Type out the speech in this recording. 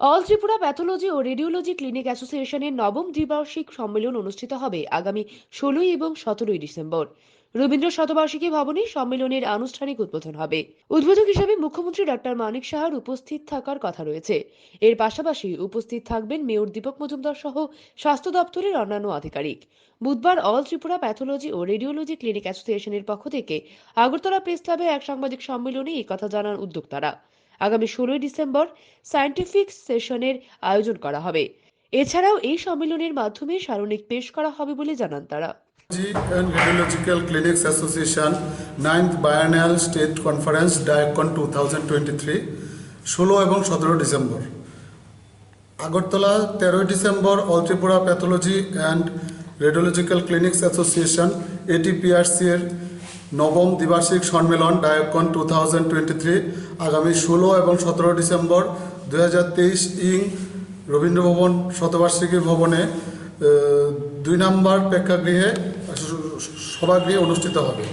All Tripura pathology ও radiology clinic অ্যাসোসিয়েশনের নবম দ্বিবার্ষিক সম্মেলন অনুষ্ঠিত হবে আগামী ষোলোই এবং সতেরোই ডিসেম্বর। রবীন্দ্র শতবার্ষিকী ভবনে সম্মেলনের আনুষ্ঠানিক উদ্বোধন হবে। উদ্বোধক হিসেবে মুখ্যমন্ত্রী ডক্টর মানিক সাহার উপস্থিত থাকার কথা রয়েছে। এর পাশাপাশি উপস্থিত থাকবেন মেয়র দীপক মজুমদার সহ স্বাস্থ্য দপ্তরের অন্যান্য আধিকারিক। বুধবার অল ত্রিপুরা প্যাথোলজি ও রেডিওলজি ক্লিনিক অ্যাসোসিয়েশনের পক্ষ থেকে আগরতলা প্রেস ক্লাবে এক সাংবাদিক সম্মেলনে এই কথা জানান উদ্যোক্তারা। আগামী ষোলোই ডিসেম্বর সায়েন্টিফিক সেশনের আয়োজন করা হবে। এছাড়াও এই সম্মেলনের মাধ্যমে সারণিক পেশ করা হবে বলে জানান তারা। And Radiological Clinics Association 9th Biennial State Conference three ষোলো এবং সতেরো ডিসেম্বর। আগরতলা তেরোই December all Tripura pathology and radiological clinics association ATPRC এর নবম দ্বিবার্ষিক সম্মেলন ডায়কন টু থাউজেন্ড টোয়েন্টি থ্রি আগামী ষোলো এবং সতেরো ডিসেম্বর দু হাজার তেইশ ইং রবীন্দ্রভবন শতবার্ষিকী ভবনে দুই নম্বর প্রেক্ষাগৃহে সভাগৃহে অনুষ্ঠিত হবে।